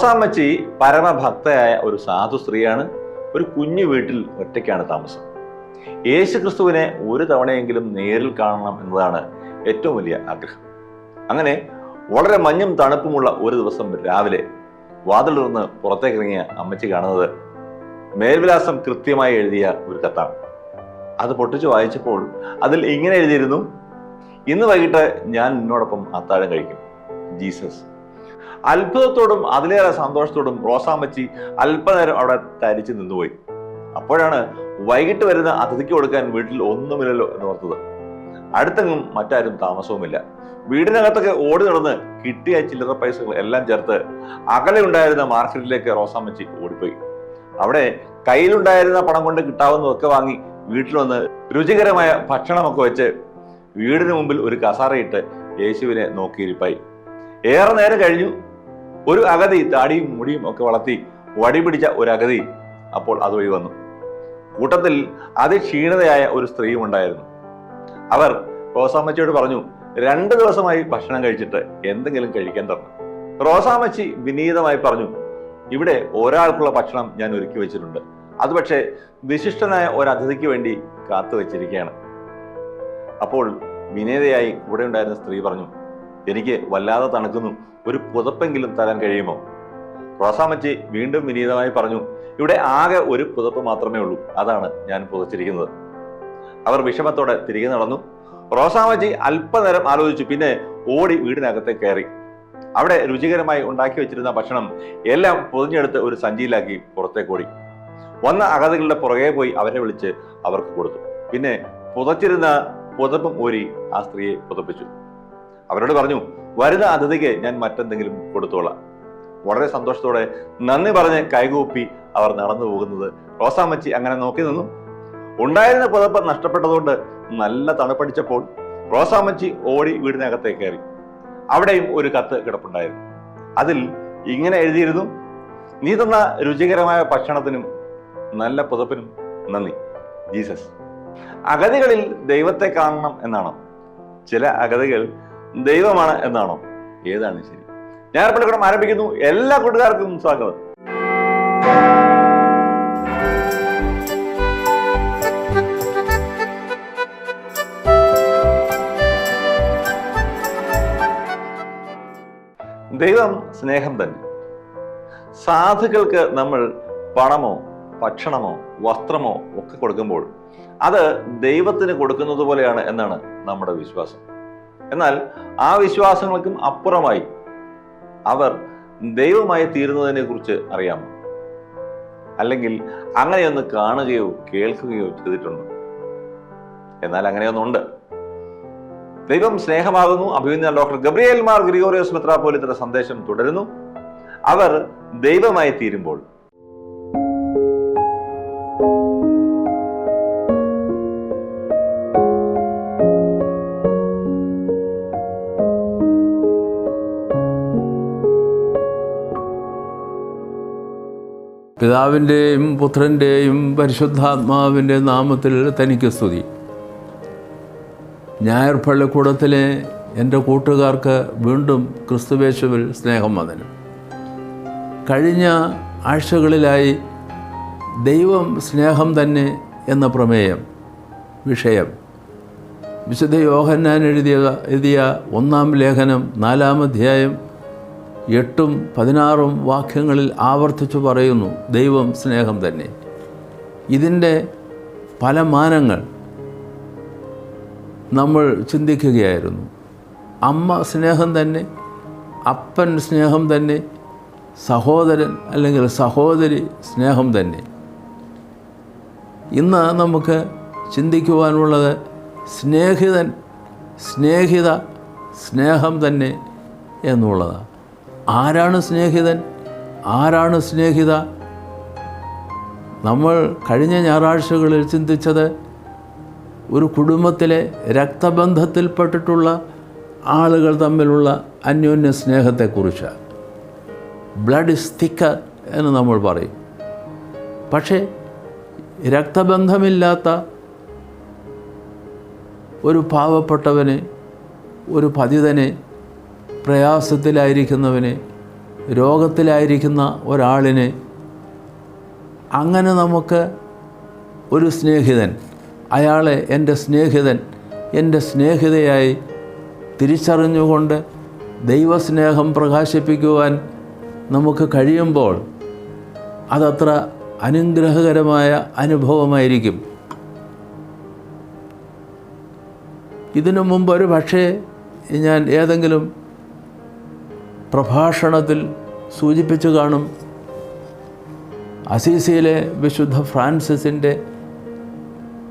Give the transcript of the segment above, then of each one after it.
റോസാമ്മച്ചി പരമഭക്തയായ ഒരു സാധു സ്ത്രീയാണ്. ഒരു കുഞ്ഞു വീട്ടിൽ ഒറ്റയ്ക്കാണ് താമസം. യേശു ക്രിസ്തുവിനെ ഒരു തവണയെങ്കിലും നേരിൽ കാണണം എന്നതാണ് ഏറ്റവും വലിയ ആഗ്രഹം. അങ്ങനെ വളരെ മഞ്ഞും തണുപ്പുമുള്ള ഒരു ദിവസം രാവിലെ വാതിൽ പുറത്തേക്ക് ഇറങ്ങിയ അമ്മച്ചി കാണുന്നത് മേൽവിലാസം കൃത്യമായി എഴുതിയ ഒരു കത്താണ്. അത് പൊട്ടിച്ചു വായിച്ചപ്പോൾ അതിൽ ഇങ്ങനെ എഴുതിയിരുന്നു ഇന്ന് വൈകിട്ട് ഞാൻ നിന്നോടൊപ്പം അത്താഴം കഴിക്കും. ജീസസ്. അത്ഭുതത്തോടും അതിലേറെ സന്തോഷത്തോടും റോസാമ്മച്ചി അല്പനേരം അവിടെ തരിച്ചു നിന്നുപോയി. അപ്പോഴാണ് വൈകിട്ട് വരുന്ന അതിഥിക്ക് കൊടുക്കാൻ വീട്ടിൽ ഒന്നുമില്ലല്ലോ എന്ന് ഓർത്തത്. അടുത്തെങ്ങും മറ്റാരും താമസവുമില്ല. വീടിനകത്തൊക്കെ ഓടി നടന്ന് കിട്ടിയ ചില്ലറ പൈസകൾ എല്ലാം ചേർത്ത് അകലെ ഉണ്ടായിരുന്ന മാർക്കറ്റിലേക്ക് റോസാമ്മച്ചി ഓടിപ്പോയി. അവിടെ കയ്യിലുണ്ടായിരുന്ന പണം കൊണ്ട് കിട്ടാവുന്നതൊക്കെ വാങ്ങി വീട്ടിൽ വന്ന് രുചികരമായ ഭക്ഷണമൊക്കെ വെച്ച് വീടിന് മുമ്പിൽ ഒരു കസാറയിട്ട് യേശുവിനെ നോക്കിയിരിപ്പായി. ഏറെ നേരം കഴിഞ്ഞു. ഒരു അഗതി താടിയും മുടിയും ഒക്കെ വളർത്തി വടി പിടിച്ച ഒരു അഗതി അപ്പോൾ അതുവഴി വന്നു. കൂട്ടത്തിൽ അതിക്ഷീണതയായ ഒരു സ്ത്രീയും ഉണ്ടായിരുന്നു. അവർ റോസാമ്മച്ചിയോട് പറഞ്ഞു രണ്ട് ദിവസമായി ഭക്ഷണം കഴിച്ചിട്ട് എന്തെങ്കിലും കഴിക്കാൻ തരണം. റോസാമച്ചി വിനീതമായി പറഞ്ഞു ഇവിടെ ഒരാൾക്കുള്ള ഭക്ഷണം ഞാൻ ഒരുക്കി വെച്ചിട്ടുണ്ട്. അത് പക്ഷേ വിശിഷ്ടനായ ഒരു അതിഥിക്ക് വേണ്ടി കാത്തു വെച്ചിരിക്കുകയാണ് അപ്പോൾ വിനീതയായി കൂടെ ഉണ്ടായിരുന്ന സ്ത്രീ പറഞ്ഞു എനിക്ക് വല്ലാതെ തണുക്കുന്നു. ഒരു പുതപ്പെങ്കിലും തരാൻ കഴിയുമോ? റോസാമച്ചി വീണ്ടും വിനീതമായി പറഞ്ഞു ഇവിടെ ആകെ ഒരു പുതപ്പ് മാത്രമേ ഉള്ളൂ. അതാണ് ഞാൻ പുതച്ചിരിക്കുന്നത്. അവർ വിഷമത്തോടെ തിരികെ നടന്നു. റോസാമച്ചി അല്പനേരം ആലോചിച്ചു പിന്നെ ഓടി വീടിനകത്തെ കയറി. അവിടെ രുചികരമായി ഉണ്ടാക്കി വെച്ചിരുന്ന ഭക്ഷണം എല്ലാം പൊതിഞ്ഞെടുത്ത് ഒരു സഞ്ചിയിലാക്കി പുറത്തേക്ക് ഓടി. വന്ന അഗതികളുടെ പുറകെ പോയി അവരെ വിളിച്ച് അവർക്ക് കൊടുത്തു. പിന്നെ പുതച്ചിരുന്ന പുതപ്പും ഓരി ആ സ്ത്രീയെ പുതപ്പിച്ചു. അവരോട് പറഞ്ഞു വരുന്ന അതിഥിക്ക് ഞാൻ മറ്റെന്തെങ്കിലും കൊടുത്തോളാം. വളരെ സന്തോഷത്തോടെ നന്ദി പറഞ്ഞ് കൈകൂപ്പി അവർ നടന്നു പോകുന്നത്. റോസാമച്ചി അങ്ങനെ നോക്കി നിന്നു. ഉണ്ടായിരുന്ന പുതപ്പ് നഷ്ടപ്പെട്ടതുകൊണ്ട് നല്ല തണുപ്പടിച്ചപ്പോൾ റോസാമച്ചി ഓടി വീടിനകത്തേക്ക് കയറി. അവിടെയും ഒരു കത്ത് കിടപ്പുണ്ടായിരുന്നു. അതിൽ ഇങ്ങനെ എഴുതിയിരുന്നു നീ തന്ന രുചികരമായ ഭക്ഷണത്തിനും നല്ല പുതപ്പിനും നന്ദി. ജീസസ്. അഗതികളിൽ ദൈവത്തെ കാണണം എന്നാണ്? ചില അഗതികൾ ദൈവമാണ് എന്നാണോ? ഏതാണ് ശരി? ഞാൻ പള്ളിക്കൂടം ആരംഭിക്കുന്നു. എല്ലാ കൂട്ടുകാർക്കും സ്വാഗതം. ദൈവം സ്നേഹം തന്നെ. സാധുക്കൾക്ക് നമ്മൾ പണമോ ഭക്ഷണമോ വസ്ത്രമോ ഒക്കെ കൊടുക്കുമ്പോൾ അത് ദൈവത്തിന് കൊടുക്കുന്നത് പോലെയാണ് എന്നാണ് നമ്മുടെ വിശ്വാസം. എന്നാൽ ആ വിശ്വാസങ്ങൾക്കും അപ്പുറമായി അവർ ദൈവമായി തീരുന്നതിനെ കുറിച്ച് അറിയാമോ? അല്ലെങ്കിൽ അങ്ങനെയൊന്ന് കാണുകയോ കേൾക്കുകയോ ചെയ്തിട്ടുണ്ട്? എന്നാൽ അങ്ങനെയൊന്നുണ്ട്. ദൈവം സ്നേഹമാകുന്നു. അഭിനന്ദ ഡോക്ടർ ഗബ്രിയേൽ മാർ ഗ്രിഗോറിയോസ് മെത്രാപോലിത്തയുടെ സന്ദേശം തുടരുന്നു. അവർ ദൈവമായി തീരുമ്പോൾ പിതാവിന്റെയും പുത്രന്റെയും പരിശുദ്ധാത്മാവിന്റെ നാമത്തിൽ തനിക്ക് സ്തുതി. ഞായർ പള്ളിക്കൂടത്തിലെ എന്റെ കൂട്ടുകാർക്ക് വീണ്ടും ക്രിസ്തുവേശുവിൽ സ്നേഹം വന്നു കഴിഞ്ഞ ആഴ്ചകളിലായി ദൈവം സ്നേഹം തന്നെ എന്ന പ്രമേയം വിഷയം വിശുദ്ധ യോഹന്നാൻ എഴുതിയ എഴുതിയ ഒന്നാം ലേഖനം നാലാം അധ്യായം എട്ടും പതിനാറും വാക്യങ്ങളിൽ ആവർത്തിച്ചു പറയുന്നു ദൈവം സ്നേഹം തന്നെ. ഇതിന്റെ പല മാനങ്ങൾ നമ്മൾ ചിന്തിക്കുകയായിരുന്നു. അമ്മ സ്നേഹം തന്നെ അപ്പൻ സ്നേഹം തന്നെ സഹോദരൻ അല്ലെങ്കിൽ സഹോദരി സ്നേഹം തന്നെ. ഇന്ന് നമുക്ക് ചിന്തിക്കുവാനുള്ളത് സ്നേഹിതൻ സ്നേഹിത സ്നേഹം തന്നെ എന്നുള്ളതാണ്. ആരാണ് സ്നേഹിതൻ? ആരാണ് സ്നേഹിത? നമ്മൾ കഴിഞ്ഞ ഞായറാഴ്ചകളിൽ ചിന്തിച്ചത് ഒരു കുടുംബത്തിലെ രക്തബന്ധത്തിൽപ്പെട്ടിട്ടുള്ള ആളുകൾ തമ്മിലുള്ള അന്യോന്യ സ്നേഹത്തെക്കുറിച്ച് ബ്ലഡ് ഇസ് തിക്കർ എന്ന് നമ്മൾ പറയും. പക്ഷേ രക്തബന്ധമില്ലാത്ത ഒരു പാവപ്പെട്ടവന് ഒരു പതിതനെ പ്രയാസത്തിലായിരിക്കുന്നവനെ രോഗത്തിലായിരിക്കുന്ന ഒരാളിനെ അങ്ങനെ നമുക്ക് ഒരു സ്നേഹിതൻ അയാളെ എന്റെ സ്നേഹിതൻ എന്റെ സ്നേഹിതയായി തിരിച്ചറിഞ്ഞുകൊണ്ട് ദൈവസ്നേഹം പ്രകാശിപ്പിക്കുവാൻ നമുക്ക് കഴിയുമ്പോൾ അതത്ര അനുഗ്രഹകരമായ അനുഭവമായിരിക്കും. ഇതിനു മുമ്പ് ഒരു പക്ഷേ ഞാൻ ഏതെങ്കിലും പ്രഭാഷണത്തിൽ സൂചിപ്പിച്ചു കാണും അസീസിയിലെ വിശുദ്ധ ഫ്രാൻസിസിന്റെ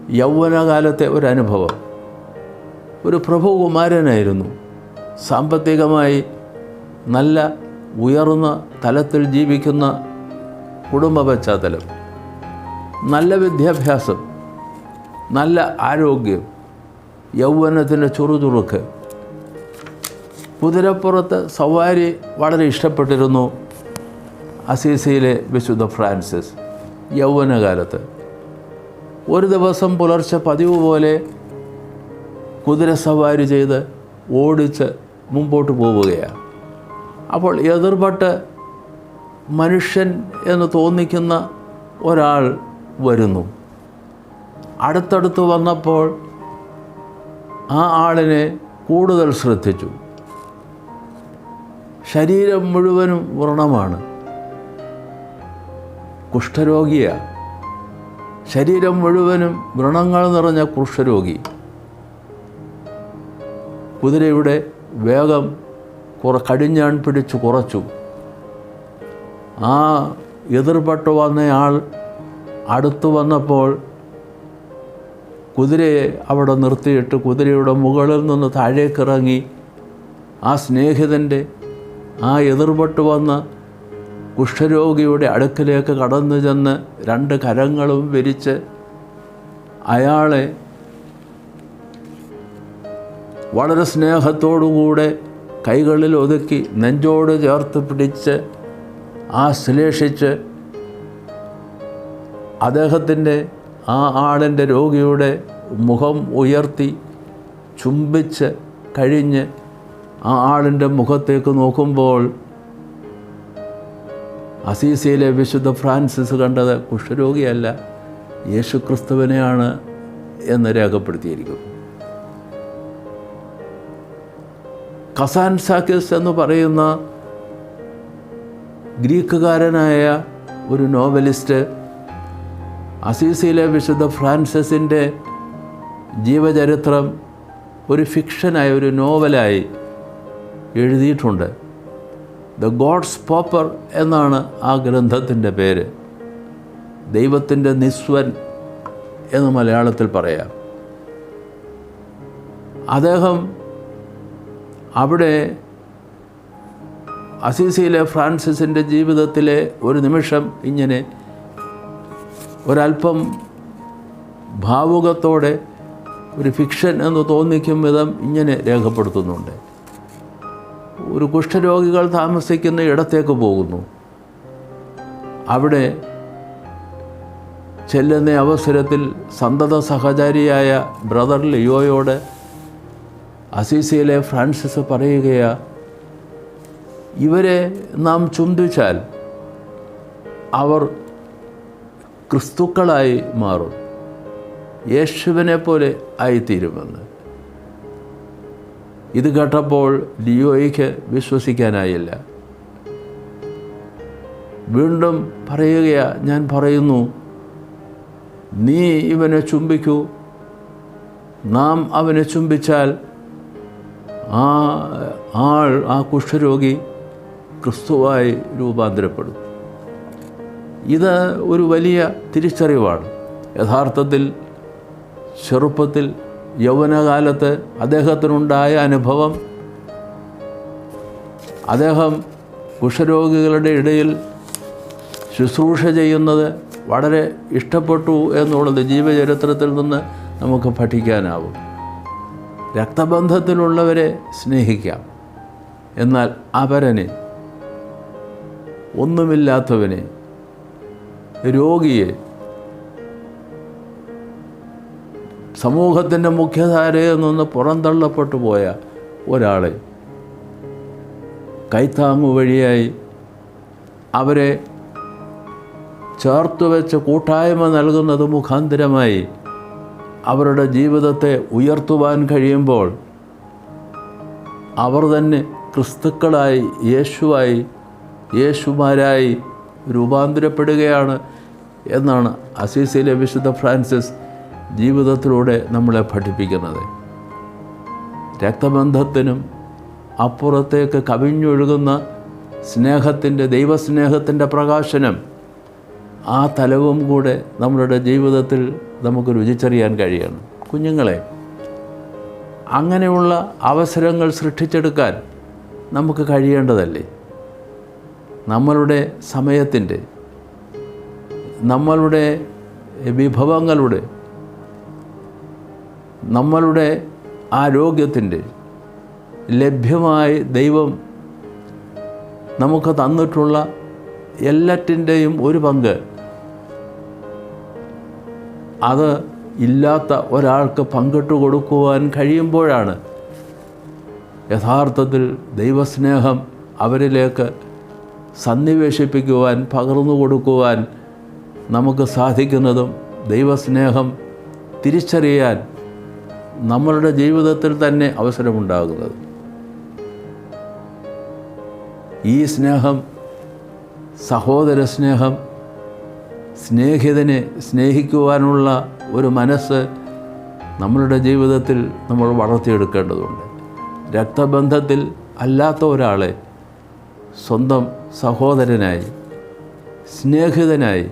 യൗവനകാലത്തെ ഒരു അനുഭവം ഒരു പ്രഭുകുമാരനായിരുന്നു. സാമ്പത്തികമായി നല്ല ഉയർന്ന തലത്തിൽ ജീവിക്കുന്ന കുടുംബ പശ്ചാത്തലം. നല്ല വിദ്യാഭ്യാസം നല്ല ആരോഗ്യം യൗവനത്തിന്റെ ചുറുചുറുക്ക് കുതിരപ്പുറത്ത് സവാരി വളരെ ഇഷ്ടപ്പെട്ടിരുന്നു അസീസിയിലെ വിശുദ്ധ ഫ്രാൻസിസ് യൗവനകാലത്ത്. ഒരു ദിവസം പുലർച്ചെ പതിവ് പോലെ കുതിര സവാരി ചെയ്ത് ഓടിച്ച് മുമ്പോട്ട് പോവുകയാണ്. അപ്പോൾ എതിർപെട്ട് മനുഷ്യൻ എന്ന് തോന്നിക്കുന്ന ഒരാൾ വരുന്നു. അടുത്തടുത്ത് വന്നപ്പോൾ ആ ആളിനെ കൂടുതൽ ശ്രദ്ധിച്ചു. ശരീരം മുഴുവനും വ്രണമാണ്. കുഷ്ഠരോഗിയാണ് ശരീരം മുഴുവനും വ്രണങ്ങൾ നിറഞ്ഞ കുഷ്ഠരോഗി. കുതിരയുടെ വേഗം കുറ കടിഞ്ഞാൺ പിടിച്ചു കുറച്ചു. ആ എതിർപെട്ട് വന്നയാൾ അടുത്തു വന്നപ്പോൾ കുതിരയെ അവിടെ നിർത്തിയിട്ട് കുതിരയുടെ മുകളിൽ നിന്ന് താഴേക്കിറങ്ങി ആ സ്നേഹിതന്റെ ആ എതിർപെട്ട് വന്ന് കുഷ്ഠരോഗിയുടെ അടുക്കിലേക്ക് കടന്നു ചെന്ന് രണ്ട് കരങ്ങളും വിരിച്ച് അയാളെ വളരെ സ്നേഹത്തോടുകൂടെ കൈകളിൽ ഒതുക്കി നെഞ്ചോട് ചേർത്ത് പിടിച്ച് ആശ്ലേഷിച്ച് അദ്ദേഹത്തിന്റെ ആ ആളിന്റെ രോഗിയുടെ മുഖം ഉയർത്തി ചുംബിച്ച് കഴിഞ്ഞ് ആ ആളിന്റെ മുഖത്തേക്ക് നോക്കുമ്പോൾ അസീസിയിലെ വിശുദ്ധ ഫ്രാൻസിസ് കണ്ടത് കുഷ്ഠരോഗിയല്ല യേശു ക്രിസ്തുവിനെയാണ് എന്ന് രേഖപ്പെടുത്തിയിരിക്കുന്നു. കസാൻ സാക്കിസ് എന്ന് പറയുന്ന ഗ്രീക്കുകാരനായ ഒരു നോവലിസ്റ്റ് അസീസിയിലെ വിശുദ്ധ ഫ്രാൻസിസിന്റെ ജീവചരിത്രം ഒരു ഫിക്ഷനായി ഒരു നോവലായി എഴുതിയിട്ടുണ്ട്. ദ ഗോഡ്സ് പോപ്പർ എന്നാണ് ആ ഗ്രന്ഥത്തിന്റെ പേര്. ദൈവത്തിന്റെ നിസ്വൻ എന്ന് മലയാളത്തിൽ പറയാം. അദ്ദേഹം അവിടെ അസീസിയിലെ ഫ്രാൻസിസിന്റെ ജീവിതത്തിലെ ഒരു നിമിഷം ഇങ്ങനെ ഒരല്പം ഭാവുകത്തോടെ ഒരു ഫിക്ഷൻ എന്ന് തോന്നിക്കും വിധം ഇങ്ങനെ രേഖപ്പെടുത്തുന്നുണ്ട്. ഒരു കുഷ്ഠരോഗികൾ താമസിക്കുന്ന ഇടത്തേക്ക് പോകുന്നു. അവിടെ ചെല്ലുന്ന അവസരത്തിൽ സന്തത സഹചാരിയായ ബ്രദർ ലിയോയോട് അസീസിയിലെ ഫ്രാൻസിസ് പറയുകയാ ഇവരെ നാം ചുംബിച്ചാൽ അവർ ക്രിസ്തുക്കളായി മാറും. യേശുവിനെ പോലെ ആയിത്തീരുമെന്ന്. ഇത് കേട്ടപ്പോൾ ലിയോയ്ക്ക് വിശ്വസിക്കാനായില്ല. വീണ്ടും പറയുകയാ ഞാൻ പറയുന്നു നീ ഇവനെ ചുംബിക്കൂ. നാം അവനെ ചുംബിച്ചാൽ ആ ആൾ ആ കുഷ്ഠരോഗി ക്രിസ്തുവായി രൂപാന്തരപ്പെടും. ഇത് ഒരു വലിയ തിരിച്ചറിവാണ്. യഥാർത്ഥത്തിൽ ചെറുപ്പത്തിൽ യൗവനകാലത്ത് അദ്ദേഹത്തിനുണ്ടായ അനുഭവം അദ്ദേഹം കുഷ്ഠരോഗികളുടെ ഇടയിൽ ശുശ്രൂഷ ചെയ്യുന്നത് വളരെ ഇഷ്ടപ്പെട്ടു എന്നുള്ളത് ജീവചരിത്രത്തിൽ നിന്ന് നമുക്ക് പഠിക്കാനാവും. രക്തബന്ധത്തിലുള്ളവരെ സ്നേഹിക്കാം. എന്നാൽ അപരനെ ഒന്നുമില്ലാത്തവനെ രോഗിയെ സമൂഹത്തിന്റെ മുഖ്യധാരയിൽ നിന്ന് പുറന്തള്ളപ്പെട്ടു പോയ ഒരാളെ കൈത്താങ്ങു വഴിയായി അവരെ ചേർത്ത് വെച്ച് കൂട്ടായ്മ നൽകുന്നത് മുഖാന്തരമായി അവരുടെ ജീവിതത്തെ ഉയർത്തുവാൻ കഴിയുമ്പോൾ അവർ തന്നെ ക്രിസ്തുക്കളായി യേശുവായി യേശുമാരായി രൂപാന്തരപ്പെടുകയാണ് എന്നാണ് അസീസിയിലെ വിശുദ്ധ ഫ്രാൻസിസ് ജീവിതത്തിലൂടെ നമ്മളെ പഠിപ്പിക്കുന്നത്. രക്തബന്ധത്തിനും അപ്പുറത്തേക്ക് കവിഞ്ഞൊഴുകുന്ന സ്നേഹത്തിന്റെ ദൈവസ്നേഹത്തിന്റെ പ്രകാശനം ആ തലവും കൂടെ നമ്മളുടെ ജീവിതത്തിൽ നമുക്ക് രുചിച്ചറിയാൻ കഴിയണം. കുഞ്ഞുങ്ങളെ അങ്ങനെയുള്ള അവസരങ്ങൾ സൃഷ്ടിച്ചെടുക്കാൻ നമുക്ക് കഴിയേണ്ടതല്ലേ? നമ്മളുടെ സമയത്തിന്റെ നമ്മളുടെ വിഭവങ്ങളുടെ നമ്മളുടെ ആരോഗ്യത്തിന്റെ ലഭ്യമായി ദൈവം നമുക്ക് തന്നിട്ടുള്ള എല്ലാറ്റിന്റെയും ഒരു പങ്ക്. അത് ഇല്ലാത്ത ഒരാൾക്ക് പങ്കിട്ട് കൊടുക്കുവാൻ കഴിയുമ്പോഴാണ് യഥാർത്ഥത്തിൽ ദൈവസ്നേഹം അവരിലേക്ക് സന്നിവേശിപ്പിക്കുവാൻ പകർന്നു കൊടുക്കുവാൻ നമുക്ക് സാധിക്കുന്നതും ദൈവസ്നേഹം തിരിച്ചറിയാൻ നമ്മളുടെ ജീവിതത്തിൽ തന്നെ അവസരമുണ്ടാകുന്നത്. ഈ സ്നേഹം സഹോദര സ്നേഹം സ്നേഹിതനെ സ്നേഹിക്കുവാനുള്ള ഒരു മനസ്സ് നമ്മളുടെ ജീവിതത്തിൽ നമ്മൾ വളർത്തിയെടുക്കേണ്ടതുണ്ട്. രക്തബന്ധത്തിൽ അല്ലാത്ത ഒരാളെ സ്വന്തം സഹോദരനായി സ്നേഹിതനായി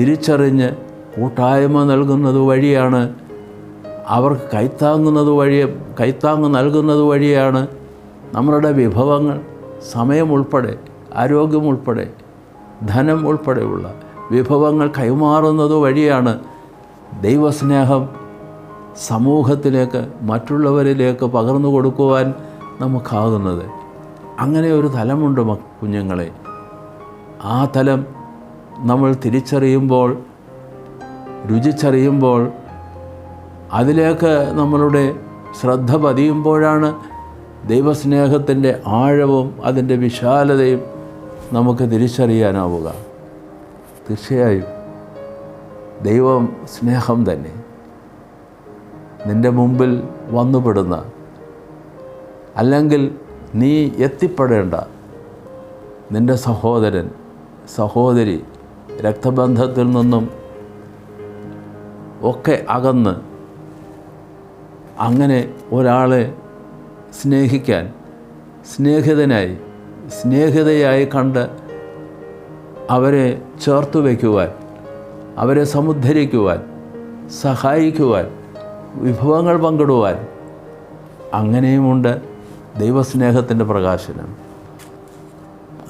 തിരിച്ചറിഞ്ഞ് കൂട്ടായ്മ നൽകുന്നത് വഴിയാണ് അവർക്ക് കൈത്താങ്ങുന്നത് വഴി കൈത്താങ്ങ് നൽകുന്നത് വഴിയാണ് നമ്മളുടെ വിഭവങ്ങൾ. സമയം ഉൾപ്പെടെ ആരോഗ്യം ഉൾപ്പെടെ ധനം ഉൾപ്പെടെയുള്ള വിഭവങ്ങൾ കൈമാറുന്നത് വഴിയാണ് ദൈവസ്നേഹം സമൂഹത്തിലേക്ക് മറ്റുള്ളവരിലേക്ക് പകർന്നു കൊടുക്കുവാൻ നമുക്കാകുന്നത്. അങ്ങനെ ഒരു തലമുണ്ട് കുഞ്ഞുങ്ങളെ. ആ തലം നമ്മൾ തിരിച്ചറിയുമ്പോൾ രുചിച്ചറിയുമ്പോൾ അതിലേക്ക് നമ്മളുടെ ശ്രദ്ധ പതിയുമ്പോഴാണ് ദൈവസ്നേഹത്തിന്റെ ആഴവും അതിന്റെ വിശാലതയും നമുക്ക് തിരിച്ചറിയാനാവുക. തീർച്ചയായും ദൈവം സ്നേഹം തന്നെ. നിന്റെ മുമ്പിൽ വന്നുപെടുന്ന അല്ലെങ്കിൽ നീ എത്തിപ്പെടേണ്ട നിന്റെ സഹോദരൻ സഹോദരി രക്തബന്ധത്തിൽ നിന്നും ഒക്കെ അകന്ന് അങ്ങനെ ഒരാളെ സ്നേഹിക്കാൻ സ്നേഹിതനായി സ്നേഹിതയായി കണ്ട് അവരെ ചേർത്ത് വയ്ക്കുവാൻ അവരെ സമുദ്ധരിക്കുവാൻ സഹായിക്കുവാൻ വിഭവങ്ങൾ പങ്കിടുവാൻ അങ്ങനെയുമുണ്ട് ദൈവസ്നേഹത്തിന്റെ പ്രകാശനം.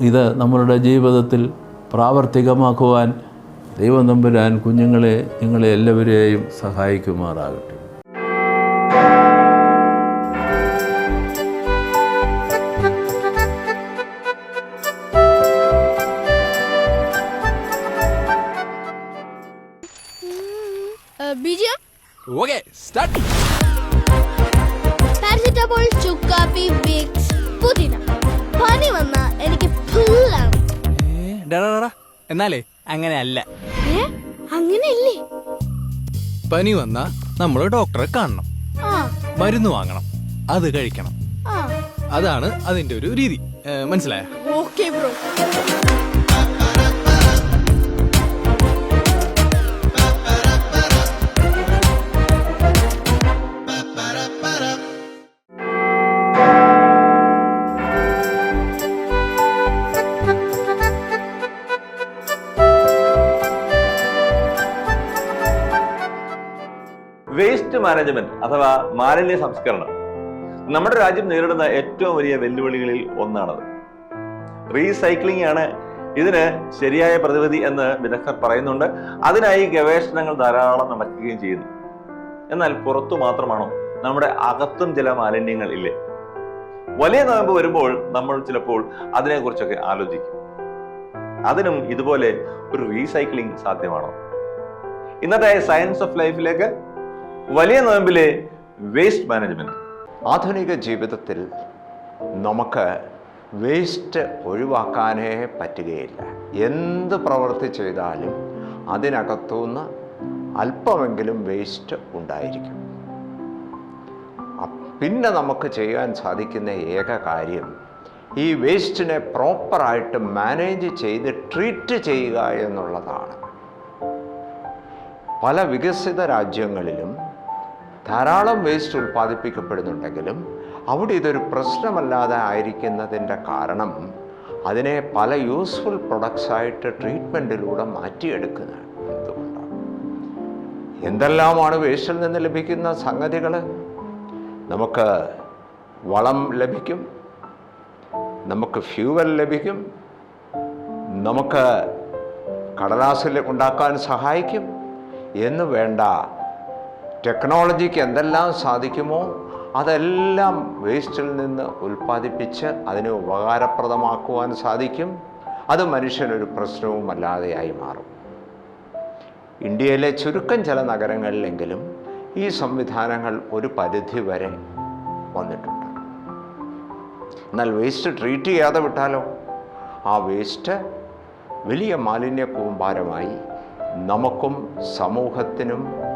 ഇത് നമ്മളുടെ ജീവിതത്തിൽ പ്രാവർത്തികമാക്കുവാൻ ദൈവം തമ്പുരാൻ കുഞ്ഞുങ്ങളെ നിങ്ങളെ എല്ലാവരെയും സഹായിക്കുമാറാകട്ടെ. എന്നാലേ അങ്ങനെ അല്ല അങ്ങനെയല്ലേ? പനി വന്നാ നമ്മൾ ഡോക്ടറെ കാണണം. മരുന്ന് വാങ്ങണം. അത് കഴിക്കണം. അതാണ് അതിന്റെ ഒരു രീതി. മനസ്സിലായോ? Okay bro. മാനേജ്മെന്റ് അഥവാ മാലിന്യ സംസ്കരണം നമ്മുടെ രാജ്യം നേരിടുന്ന ഏറ്റവും വലിയ വെല്ലുവിളികളിൽ ഒന്നാണത്. റീസൈക്ലിംഗ് ആണ് ഇതിന് ശരിയായ പ്രതിവിധി എന്ന് വിദഗ്ധർ പറയുന്നുണ്ട്. അതിനായി ഗവേഷണങ്ങൾ ധാരാളം നടക്കുകയും ചെയ്യുന്നു. എന്നാൽ പുറത്തു മാത്രമാണോ നമ്മുടെ അകത്തും ചില മാലിന്യങ്ങൾ ഇല്ലേ? വലിയ നോയമ്പ് വരുമ്പോൾ നമ്മൾ ചിലപ്പോൾ അതിനെക്കുറിച്ചൊക്കെ ആലോചിക്കും. അതിനും ഇതുപോലെ ഒരു റീസൈക്ലിംഗ് സാധ്യമാണോ? ഇന്നത്തെ സയൻസ് ഓഫ് ലൈഫിലേക്ക് വലിയ നോയമ്പിലെ വേസ്റ്റ് മാനേജ്മെന്റ് ആധുനിക ജീവിതത്തിൽ നമുക്ക് വേസ്റ്റ് ഒഴിവാക്കാനേ പറ്റുകയില്ല. എന്ത് പ്രവൃത്തി ചെയ്താലും അതിനകത്തുനിന്ന് അല്പമെങ്കിലും വേസ്റ്റ് ഉണ്ടായിരിക്കും. പിന്നെ നമുക്ക് ചെയ്യാൻ സാധിക്കുന്ന ഏക കാര്യം ഈ വേസ്റ്റിനെ പ്രോപ്പറായിട്ട് മാനേജ് ചെയ്ത് ട്രീറ്റ് ചെയ്യുക എന്നുള്ളതാണ്. പല വികസിത രാജ്യങ്ങളിലും ധാരാളം വേസ്റ്റ് ഉൽപ്പാദിപ്പിക്കപ്പെടുന്നുണ്ടെങ്കിലും അവിടെ ഇതൊരു പ്രശ്നമല്ലാതെ ആയിരിക്കുന്നതിന്റെ കാരണം അതിനെ പല യൂസ്ഫുൾ പ്രൊഡക്ട്സ് ആയിട്ട് ട്രീറ്റ്മെന്റിലൂടെ മാറ്റിയെടുക്കുന്നത് എന്തുകൊണ്ടാണ്? എന്തെല്ലാമാണ് വേസ്റ്റിൽ നിന്ന് ലഭിക്കുന്ന സംഗതികൾ? നമുക്ക് വളം ലഭിക്കും നമുക്ക് ഫ്യൂവൽ ലഭിക്കും നമുക്ക് കടലാസിൽ ഉണ്ടാക്കാൻ സഹായിക്കും എന്ന് വേണ്ട ടെക്നോളജിക്ക് എന്തെല്ലാം സാധിക്കുമോ അതെല്ലാം വേസ്റ്റിൽ നിന്ന് ഉൽപ്പാദിപ്പിച്ച് അതിനെ ഉപകാരപ്രദമാക്കുവാൻ സാധിക്കും. അത് മനുഷ്യനൊരു പ്രശ്നവുമല്ലാതെയായി മാറും. ഇന്ത്യയിലെ ചുരുക്കം ചില നഗരങ്ങളിലെങ്കിലും ഈ സംവിധാനങ്ങൾ ഒരു പരിധി വരെ വന്നിട്ടുണ്ട്. എന്നാൽ വേസ്റ്റ് ട്രീറ്റ് ചെയ്യാതെ വിട്ടാലോ? ആ വേസ്റ്റ് വലിയ മാലിന്യ കൂമ്പാരമായി നമുക്കും സമൂഹത്തിനും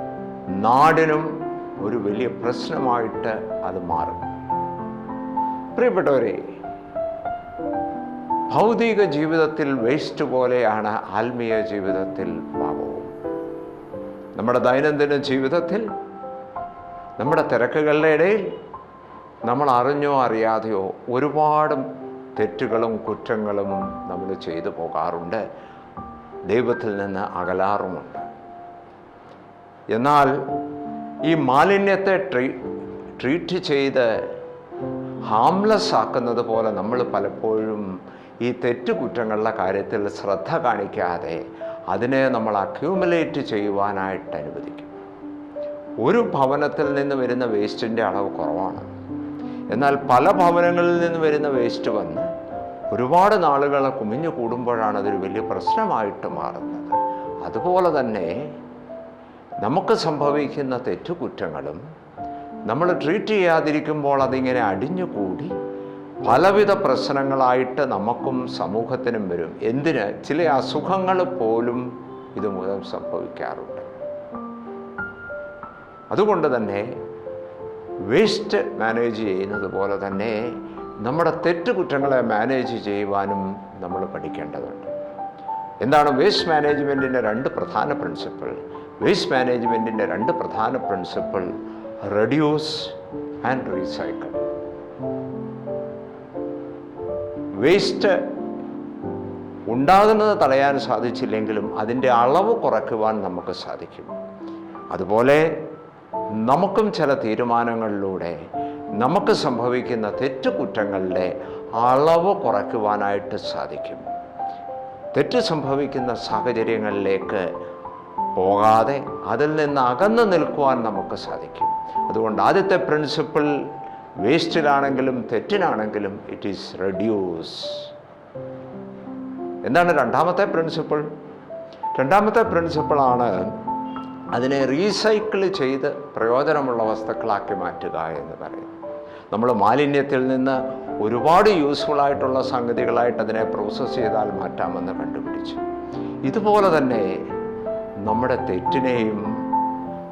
നാടിനും ഒരു വലിയ പ്രശ്നമായിട്ട് അത് മാറും. പ്രിയപ്പെട്ടവരെ ഭൗതിക ജീവിതത്തിൽ വേസ്റ്റ് പോലെയാണ് ആത്മീയ ജീവിതത്തിൽ പാപവും നമ്മുടെ ദൈനംദിന ജീവിതത്തിൽ നമ്മുടെ തിരക്കുകളുടെ ഇടയിൽ നമ്മൾ അറിഞ്ഞോ അറിയാതെയോ ഒരുപാട് തെറ്റുകളും കുറ്റങ്ങളും നമ്മൾ ചെയ്തു പോകാറുണ്ട്. ദൈവത്തിൽ നിന്ന് അകലാറുമുണ്ട്. എന്നാൽ ഈ മാലിന്യത്തെ ട്രീ ട്രീറ്റ് ചെയ്ത് ഹാംലെസ് ആക്കുന്നത് പോലെ നമ്മൾ പലപ്പോഴും ഈ തെറ്റുകുറ്റങ്ങളുടെ കാര്യത്തിൽ ശ്രദ്ധ കാണിക്കാതെ അതിനെ നമ്മൾ അക്യൂമുലേറ്റ് ചെയ്യുവാനായിട്ട് അനുവദിക്കും. ഒരു ഭവനത്തിൽ നിന്ന് വരുന്ന വേസ്റ്റിന്റെ അളവ് കുറവാണ്. എന്നാൽ പല ഭവനങ്ങളിൽ നിന്ന് വരുന്ന വേസ്റ്റ് വന്ന് ഒരുപാട് നാളുകളെ കുമിഞ്ഞു കൂടുമ്പോഴാണ് അതൊരു വലിയ പ്രശ്നമായിട്ട് മാറുന്നത്. അതുപോലെ തന്നെ നമുക്ക് സംഭവിക്കുന്ന തെറ്റുകുറ്റങ്ങളും നമ്മൾ ട്രീറ്റ് ചെയ്യാതിരിക്കുമ്പോൾ അതിങ്ങനെ അടിഞ്ഞുകൂടി പലവിധ പ്രശ്നങ്ങളായിട്ട് നമുക്കും സമൂഹത്തിനും വരും. എന്തിന്? ചില അസുഖങ്ങൾ പോലും ഇതുമൂലം സംഭവിക്കാറുണ്ട്. അതുകൊണ്ട് തന്നെ വേസ്റ്റ് മാനേജ് ചെയ്യുന്നത് പോലെ തന്നെ നമ്മുടെ തെറ്റുകുറ്റങ്ങളെ മാനേജ് ചെയ്യുവാനും നമ്മൾ പഠിക്കേണ്ടതുണ്ട്. എന്താണ് വേസ്റ്റ് മാനേജ്മെന്റിന്റെ രണ്ട് പ്രധാന പ്രിൻസിപ്പിൾ വേസ്റ്റ് മാനേജ്മെന്റിന്റെ രണ്ട് പ്രധാന principle reduce and recycle waste ഉണ്ടാകുന്നത് തടയാൻ സാധിച്ചില്ലെങ്കിലും അതിന്റെ അളവ് കുറയ്ക്കുവാൻ നമുക്ക് സാധിക്കും. അതുപോലെ നമുക്കും ചില തീരുമാനങ്ങളിലൂടെ നമുക്ക് സംഭവിക്കുന്ന തെറ്റുകുറ്റങ്ങളുടെ അളവ് കുറയ്ക്കുവാനായിട്ട് സാധിക്കും. തെറ്റ് സംഭവിക്കുന്ന സാഹചര്യങ്ങളിലേക്ക് പോകാതെ അതിൽ നിന്ന് അകന്നു നിൽക്കുവാൻ നമുക്ക് സാധിക്കും. അതുകൊണ്ട് ആദ്യത്തെ പ്രിൻസിപ്പിൾ വേസ്റ്റിലാണെങ്കിലും തെറ്റിനാണെങ്കിലും ഇറ്റ് ഈസ് റെഡ്യൂസ് എന്താണ് രണ്ടാമത്തെ പ്രിൻസിപ്പിൾ രണ്ടാമത്തെ പ്രിൻസിപ്പിളാണ് അതിനെ റീസൈക്കിൾ ചെയ്ത് പ്രയോജനമുള്ള വസ്തുക്കളാക്കി മാറ്റുക എന്ന് പറയും നമ്മൾ മാലിന്യത്തിൽ നിന്ന് ഒരുപാട് യൂസ്ഫുൾ ആയിട്ടുള്ള സംഗതികളായിട്ട് അതിനെ പ്രോസസ്സ് ചെയ്താൽ മാറ്റാമെന്ന് കണ്ടുപിടിച്ചു. ഇതുപോലെ തന്നെ നമ്മുടെ തെറ്റിനെയും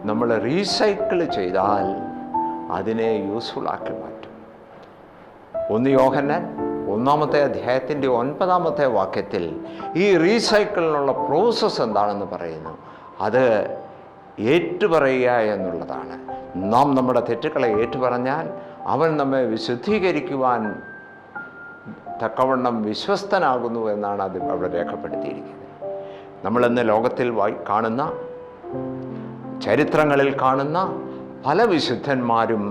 നമ്മൾ റീസൈക്കിൾ ചെയ്താൽ അതിനെ യൂസ്ഫുൾ ആക്കി മാറ്റും. ഒന്ന് യോഹന്നാൻ ഒന്നാമത്തെ അധ്യായത്തിന്റെ ഒൻപതാമത്തെ വാക്യത്തിൽ ഈ റീസൈക്കിളിനുള്ള പ്രോസസ്സ് എന്താണെന്ന് പറയുന്നു. അത് ഏറ്റുപറയുക എന്നുള്ളതാണ്. നാം നമ്മുടെ തെറ്റുകളെ ഏറ്റുപറഞ്ഞാൽ അവൻ നമ്മെ വിശുദ്ധീകരിക്കുവാൻ തക്കവണ്ണം വിശ്വസ്തനാകുന്നു എന്നാണ് അത് അവിടെ രേഖപ്പെടുത്തിയിരിക്കുന്നത്. നമ്മളിന്ന് ലോകത്തിൽ വായി കാണുന്ന ചരിത്രങ്ങളിൽ കാണുന്ന പല വിശുദ്ധന്മാരും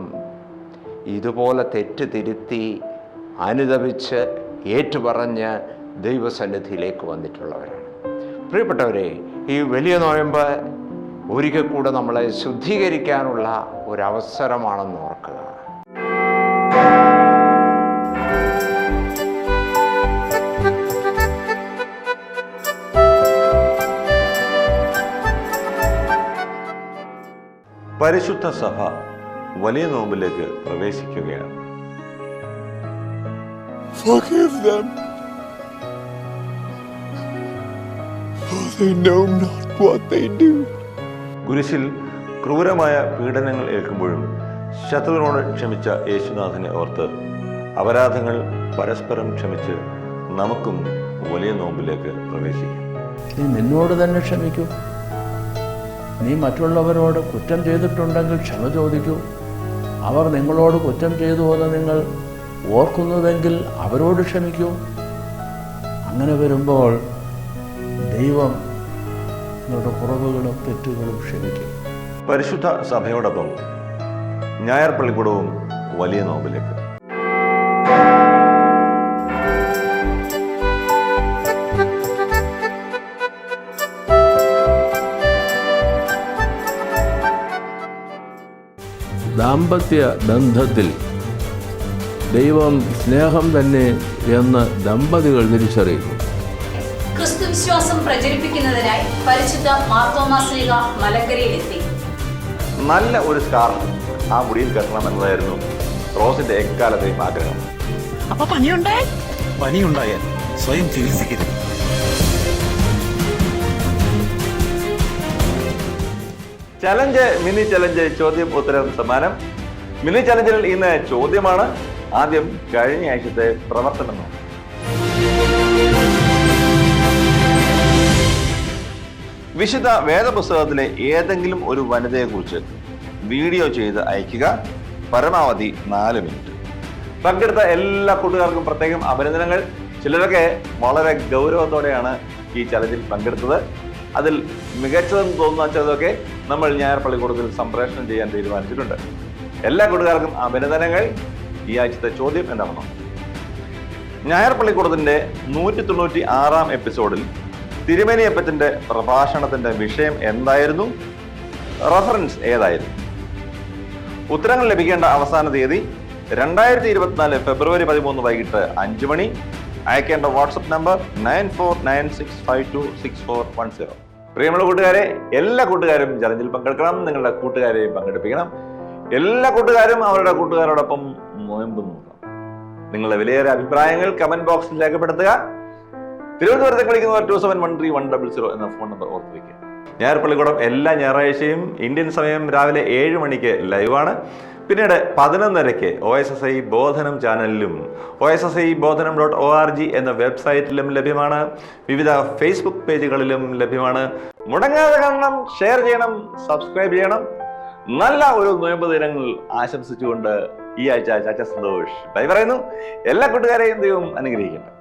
ഇതുപോലെ തെറ്റ് തിരുത്തി അനുദപിച്ച് ഏറ്റുപറഞ്ഞ് ദൈവസന്നിധിയിലേക്ക് വന്നിട്ടുള്ളവരാണ്. പ്രിയപ്പെട്ടവരെ ഈ വലിയ നോയമ്പ് ഒരിക്കൽ കൂടെ നമ്മളെ ശുദ്ധീകരിക്കാനുള്ള ഒരവസരമാണെന്ന് ഓർക്കുക. പരിശുദ്ധ സഭ വലിയ നോമ്പിലേക്ക് പ്രവേശിക്കുകയാണ്. Forgive them, for they know not what they do. കുരിശിൽ ക്രൂരമായ പീഡനങ്ങൾ ഏൽക്കുമ്പോഴും ശത്രുവിനോട് ക്ഷമിച്ച യേശുനാഥനെ ഓർത്ത് അപരാധങ്ങൾ പരസ്പരം ക്ഷമിച്ച് നമുക്കും വലിയ നോമ്പിലേക്ക് പ്രവേശിക്കും. നീ നിന്നോട് തന്നെ ക്ഷമിക്കൂ. നീ മറ്റുള്ളവരോട് കുറ്റം ചെയ്തിട്ടുണ്ടെങ്കിൽ ക്ഷമ ചോദിക്കൂ. അവർ നിങ്ങളോട് കുറ്റം ചെയ്തു എന്ന് നിങ്ങൾ ഓർക്കുന്നതെങ്കിൽ അവരോട് ക്ഷമിക്കൂ. അങ്ങനെ വരുമ്പോൾ ദൈവം നിങ്ങളുടെ കുറവുകളും തെറ്റുകളും ക്ഷമിക്കും. പരിശുദ്ധ സഭയോടൊപ്പം ഞായർ പള്ളിക്കൂടവും വലിയ നോമ്പിലേക്ക്. ദാമ്പത്യ ബന്ധത്തിൽ ദൈവം സ്നേഹം തന്നെ എന്ന് ദമ്പതികൾ തിരിച്ചറിയുന്നു. ക്രിസ്തു വിശ്വാസം പ്രചരിപ്പിക്കുന്നതിനായി പരിശുദ്ധ മാർത്തോമാശ്രീക മലങ്കരയിലെത്തി. നല്ല ഒരു സ്കാർ ആ മുടിയിൽ കെട്ടണം എന്നതായിരുന്നു റോസിന്റെ എക്കാലത്തെയും ആഗ്രഹം. അപ്പൊ പനിയുണ്ടായാൽ സ്വയം ചികിത്സിക്കരുത്. ചലഞ്ച് മിനി ചലഞ്ച് ചോദ്യം ഉത്തരം സമ്മാനം. മിനി ചലഞ്ചിൽ ഇന്ന് ചോദ്യമാണ്. ആദ്യം കഴിഞ്ഞ ആഴ്ചത്തെ പ്രവർത്തനം. വിശുദ്ധ വേദപുസ്തകത്തിലെ ഏതെങ്കിലും ഒരു വനിതയെക്കുറിച്ച് വീഡിയോ ചെയ്ത് അയക്കുക പരമാവധി നാല് മിനിറ്റ്. പങ്കെടുത്ത എല്ലാ കൂട്ടുകാർക്കും പ്രത്യേകം അഭിനന്ദനങ്ങൾ. ചിലരൊക്കെ വളരെ ഗൗരവത്തോടെയാണ് ഈ ചലഞ്ചിൽ പങ്കെടുത്തത്. അതിൽ മികച്ചതെന്ന് തോന്നുന്ന ചിലതൊക്കെ നമ്മൾ ഞായർ പള്ളിക്കൂടത്തിൽ സംപ്രേഷണം ചെയ്യാൻ തീരുമാനിച്ചിട്ടുണ്ട്. എല്ലാ കൂട്ടുകാർക്കും അഭിനന്ദനങ്ങൾ. ഈ ആഴ്ചത്തെ ചോദ്യം എന്താണെന്നോ? ഞായർ പള്ളിക്കൂടത്തിന്റെ നൂറ്റി തൊണ്ണൂറ്റി ആറാം എപ്പിസോഡിൽ തിരുമേനിയപ്പത്തിന്റെ പ്രഭാഷണത്തിന്റെ വിഷയം എന്തായിരുന്നു? റഫറൻസ് ഏതായിരുന്നു? ഉത്തരങ്ങൾ ലഭിക്കേണ്ട അവസാന തീയതി രണ്ടായിരത്തി ഇരുപത്തിനാല് ഫെബ്രുവരി പതിമൂന്ന് വൈകിട്ട് അഞ്ച് മണി. അയക്കേണ്ട WhatsApp number nine four nine six five two six four one zero. പ്രിയമുള്ള കൂട്ടുകാരെ എല്ലാ കൂട്ടുകാരും ചലഞ്ചിൽ പങ്കെടുക്കണം. നിങ്ങളുടെ കൂട്ടുകാരെയും പങ്കെടുപ്പിക്കണം. എല്ലാ കൂട്ടുകാരും അവരുടെ കൂട്ടുകാരോടൊപ്പം നോയമ്പ് നോക്കണം. നിങ്ങളുടെ വിലയേറെ അഭിപ്രായങ്ങൾ കമന്റ് ബോക്സിൽ രേഖപ്പെടുത്തുക. തിരുവനന്തപുരത്ത് കളിക്കുന്നവർ two seven one three one double zero എന്ന ഫോൺ നമ്പർ ഓർത്ത് വയ്ക്കുക ഞായർ പള്ളിക്കൂടം എല്ലാ ഞായറാഴ്ചയും ഇന്ത്യൻ സമയം രാവിലെ ഏഴ് മണിക്ക് ലൈവാണ് പിന്നീട് പതിനൊന്നരയ്ക്ക് O S S I Bodhanam ചാനലിലും O S S I Bodhanam dot O R G എന്ന വെബ്സൈറ്റിലും ലഭ്യമാണ്. വിവിധ ഫേസ്ബുക്ക് പേജുകളിലും ലഭ്യമാണ്. മുടങ്ങാതെ കാണണം ഷെയർ ചെയ്യണം സബ്സ്ക്രൈബ് ചെയ്യണം. നല്ല ഒരു നോയമ്പ് ദിനങ്ങൾ ആശംസിച്ചുകൊണ്ട് ഈ ആഴ്ച ചാച്ച സന്തോഷ്. ബൈ പറയുന്നു. എല്ലാ കൂട്ടുകാരെയും ദൈവം അനുഗ്രഹിക്കട്ടെ.